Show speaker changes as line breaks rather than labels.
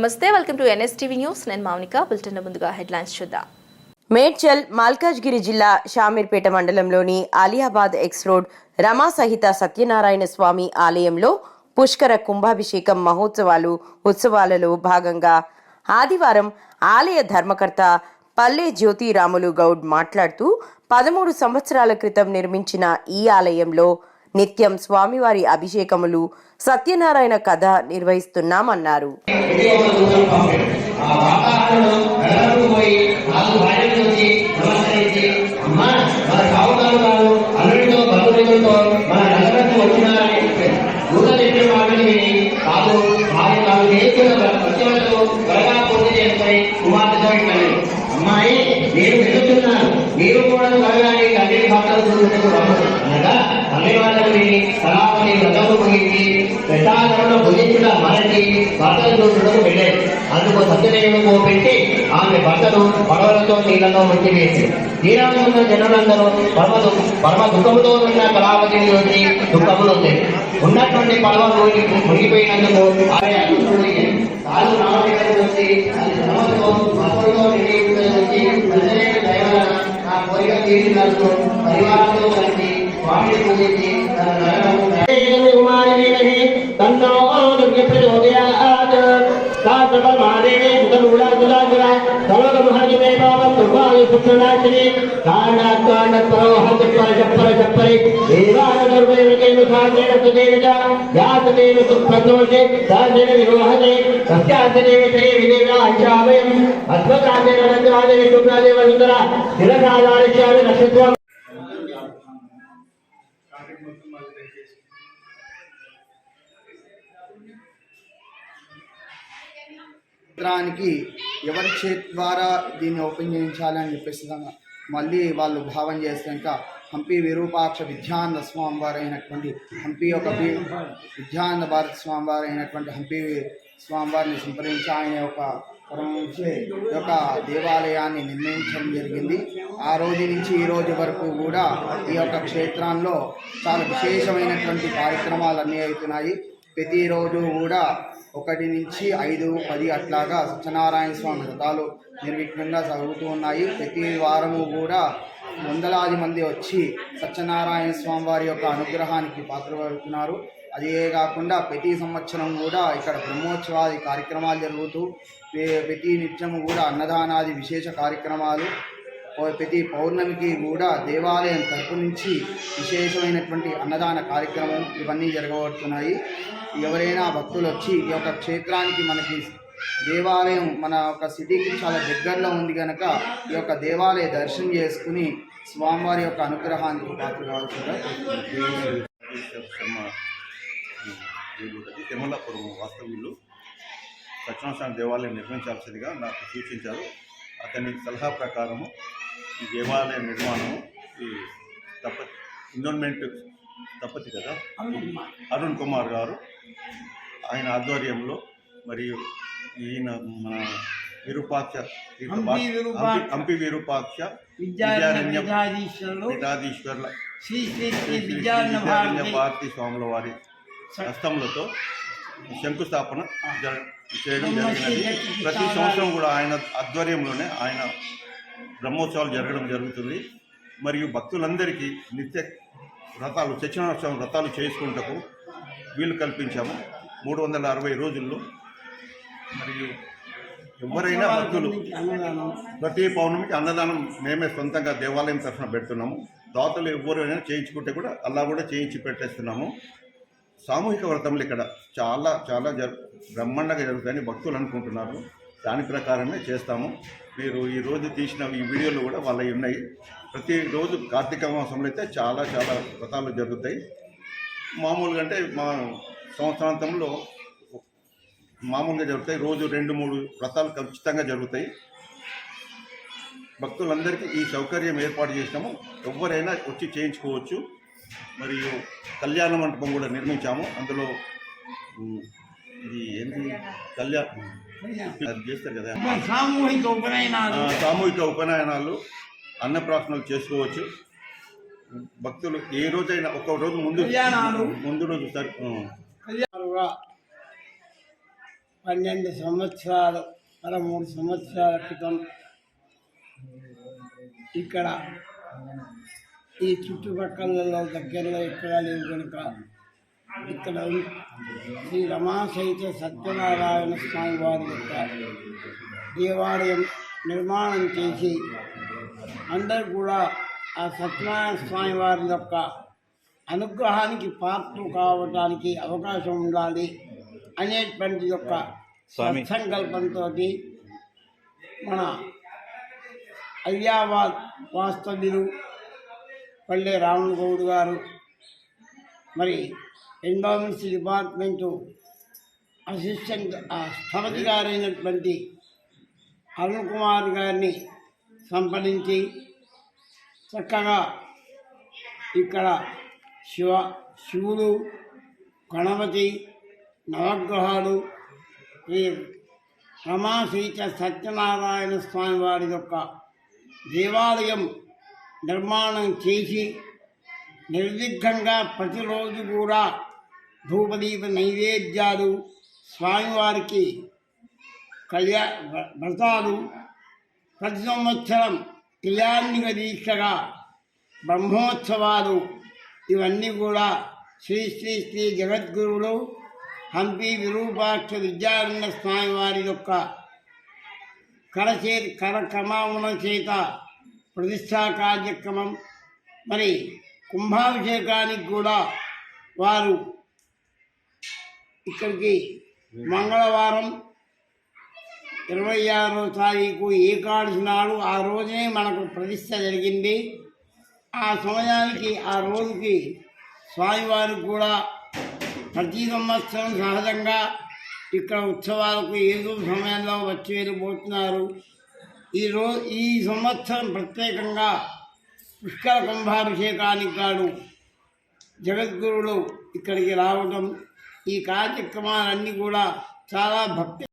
నమస్తే welcome to NSTV news. నేను Mounika bulletin ముందుగా హెడ్లైన్స్ చూద్దాం.
మేడ్చల్ మల్కాజ్గిరి జిల్లా షామీర్పేట మండలంలోని ఆలియాబాద్ ఎక్స్ రోడ్ రమా సహిత సత్యనారాయణ స్వామి ఆలయంలో పుష్కర కుంభాభిషేకం మహోత్సవాలు ఉత్సవాలలో భాగంగా ఆదివారం ఆలయ ధర్మకర్త పల్లె జ్యోతిరాములు గౌడ్ మాట్లాడుతూ పదమూడు సంవత్సరాల క్రితం నిర్మించిన ఈ ఆలయంలో నిత్యం స్వామివారి అభిషేకములు సత్యనారాయణ కథ నిర్వహిస్తున్నామన్నారు
కుమార్తెతో అమ్మాయి నేను వెళ్తున్నాను మీరు కూడా త్వరగా నీ తల్లి భర్తలు చూసుకుంటూ రమ్మను. అనగా తల్లి వాళ్ళని విని కళావతి వ్రతము ముగించి ప్రసాదంలో భుజించుట మరచి భర్తలు చూసుటకు వెళ్ళాడు అందుకు సత్యదేవుడు కోపెట్టి ఆమె భర్తను పడవలతో నీళ్ళలో ముంచి వేసి తీరాలు జనులందరూ పరమ పరమ దుఃఖముతో ఉన్న కళావతిని చూసి దుఃఖములు ఉన్నాయి. ఉన్నటువంటి పడవ మునిగిపోయినందుకు ఆమె శాస్త్రపరమాదేవి సుతమూలా సులాసుర సర్వగమహజమే పాపం దుర్వాయు పుత్రనాశిని కాండాత్ కాండత్ పరోహం చప్పర చప్పర చప్పరి దేవాన దుర్వైర్కేను సాధేన సుదేవిత యాతదేవ సుప్రదోషే సాధేన విరోహతే సత్యాదేవ తే విదేవ అంశావయం అద్భుతాదేవ రంజాదేవి శుక్రాదేవ సుందర శిరసాదారిష్యామి నక్షత్రం
చిత్రానికి ఎవరి చేతి ద్వారా దీన్ని ఓపెన్ చేయించాలని చెప్పేసి మళ్ళీ వాళ్ళు భావం చేస్తాక హంపి విరూపాక్ష విద్యానంద స్వామివారు అయినటువంటి హంపి యొక్క విద్యానంద భారత స్వామివారు అయినటువంటి హంపి స్వామివారిని సంప్రదించి ఆయన యొక్క నుంచి యొక్క దేవాలయాన్ని నిర్ణయించడం జరిగింది. ఆ రోజు నుంచి ఈ రోజు వరకు కూడా ఈ యొక్క క్షేత్రంలో చాలా విశేషమైనటువంటి కార్యక్రమాలు అన్నీ అవుతున్నాయి. ప్రతిరోజు కూడా ఒకటి నుంచి ఐదు పది అట్లాగా సత్యనారాయణ స్వామి వ్రతాలు నిర్విఘ్నంగా సాగుతూ ఉన్నాయి. ప్రతి వారము కూడా వందలాది మంది వచ్చి సత్యనారాయణ స్వామి వారి యొక్క అనుగ్రహానికి పాత్రపడుతున్నారు. అదే కాకుండా ప్రతి సంవత్సరం కూడా ఇక్కడ బ్రహ్మోత్సవాది కార్యక్రమాలు జరుగుతూ ప్రతి నిత్యము కూడా అన్నదానాది విశేష కార్యక్రమాలు ప్రతి పౌర్ణమికి కూడా దేవాలయం తరపు నుంచి విశేషమైనటువంటి అన్నదాన కార్యక్రమం ఇవన్నీ జరగబడుతున్నాయి ఎవరైనా భక్తులు వచ్చి ఈ యొక్క క్షేత్రానికి మనకి దేవాలయం మన యొక్క సిటీకి చాలా దగ్గరలో ఉంది కనుక ఈ యొక్క దేవాలయ దర్శనం చేసుకుని స్వామివారి యొక్క అనుగ్రహానికి పాత్ర కావాల్సిందిగా
తిరుమలాపురం వాస్తవ్యులు సత్యనారాయణ దేవాలయం నిర్మించాల్సిందిగా నాకు సూచించారు. అతని సలహా ప్రకారము ఈ దేవాలయ నిర్మాణము ఈ తప్ప ఇన్వెస్ట్మెంట్ తప్పతి కదా? అరుణ్ కుమార్. గారు ఆయన ఆధ్వర్యంలో మరియు ఈయన మన విరూపాక్ష
హంపి విరూపాక్ష.
హంపి- హంపి విరూపాక్ష
విద్యారణ్య
విద్యారణ్య
పీఠాధీశ్వరులు.
పీఠాధీశ్వర్ల
శ్రీ శ్రీ శ్రీ
శ్రీ
విద్యారణ్య
విద్యారణ్య
భారతి.
స్వాముల వారి హస్తములతో శంకుస్థాపన చేయడం జరిగినది. ప్రతి సంవత్సరం కూడా ఆయన ఆధ్వర్యంలోనే ఆయన బ్రహ్మోత్సవాలు జరగడం జరుగుతుంది. మరియు భక్తులందరికీ నిత్య వ్రతాలు సత్యనారాయణ వ్రతాలు చేసుకుంటకు వీలు కల్పించాము. మూడు వందల అరవై రోజుల్లో మరియు ఎవరైనా భక్తులు ప్రతి పౌర్ణమికి అన్నదానం మేమే సొంతంగా దేవాలయం తరఫున పెడుతున్నాము. దాతలు ఎవరైనా చేయించుకుంటే కూడా అలా కూడా చేయించి పెట్టేస్తున్నాము. సామూహిక వ్రతములు ఇక్కడ చాలా చాలా జరు బ్రహ్మాండంగా జరుగుతాయని భక్తులు అనుకుంటున్నారు. దాని ప్రకారమే చేస్తాము. మీరు ఈ రోజు తీసిన ఈ వీడియోలు కూడా వాళ్ళవి ఉన్నాయి. ప్రతిరోజు కార్తీక మాసంలో అయితే చాలా చాలా వ్రతాలు జరుగుతాయి. మామూలుగా అంటే మా సంవత్సరాంతంలో మామూలుగా జరుగుతాయి. రోజు రెండు మూడు వ్రతాలు ఖచ్చితంగా జరుగుతాయి. భక్తులందరికీ ఈ సౌకర్యం ఏర్పాటు చేసినాము. ఎవరైనా వచ్చి చేయించుకోవచ్చు. మరియు కళ్యాణ మంటపం కూడా నిర్మించాము. అందులో ఇది ఏంటి? కళ్యాణ చేస్తారు కదా.
సామూహిక ఉపనయనాలు.
సామూహిక ఉపనయనాలు అన్నప్రాసనలు చేసుకోవచ్చు. భక్తులు ఏ రోజైనా ఒక రోజు ముందు. ముందు రోజు సరి
పన్నెండు సంవత్సరాలు పదమూడు సంవత్సరాల క్రితం ఇక్కడ ఈ చుట్టుపక్కలలో దగ్గరలో ఎక్కడా లేవు కనుక ఇక్కడ శ్రీ రమాశైత సత్యనారాయణ స్వామి వారి యొక్క దేవాలయం నిర్మాణం చేసి అందరూ కూడా ఆ సత్యనారాయణ స్వామి వారి యొక్క అనుగ్రహానికి పాత్ర కావడానికి అవకాశం ఉండాలి అనేటువంటి యొక్క సంకల్పంతో మన అలియాబాద్ వాస్తవ్యులు పల్లె రాములు గౌడ్ గారు మరి ఎండోమెంట్స్ డిపార్ట్మెంటు అసిస్టెంట్ స్థపతి గారైనటువంటి అరుణ్ కుమార్ గారిని సంప్రదించి చక్కగా ఇక్కడ శివ శివుడు గణపతి నవగ్రహాలు ఈ రమాసీత సత్యనారాయణ స్వామి వారి యొక్క దేవాలయం నిర్మాణం చేసి నిర్విఘ్నంగా ప్రతిరోజు కూడా ధూపదీప నైవేద్యాలు స్వామివారికి కళ్యా వ్రతాలు ప్రతి సంవత్సరం కళ్యాణిక దీక్షగా బ్రహ్మోత్సవాలు ఇవన్నీ కూడా శ్రీ శ్రీ శ్రీ జగద్గురువులు హంపి విరూపాక్ష విద్యారణ్య స్వామి వారి యొక్క కరచే కరక్రమమున చేత ప్రతిష్టా కార్యక్రమం. మరి కుంభాభిషేకానికి కూడా వారు ఇక్కడికి మంగళవారం ఇరవై ఆరో తారీఖు ఏకాదశి నాడు ఆ రోజునే మనకు ప్రతిష్ట జరిగింది. ఆ సమయానికి ఆ రోజుకి స్వామివారికి కూడా ప్రతి సంవత్సరం సహజంగా ఇక్కడ ఉత్సవాలకు ఏదో సమయంలో వచ్చి వెళ్ళిపోతున్నారు. ఈ ఈ సంవత్సరం ప్రత్యేకంగా పుష్కర కుంభాభిషేకానికి కాడు జగద్గురుడు ఇక్కడికి రావడం ఈ కార్యక్రమాలన్నీ కూడా చాలా భక్తి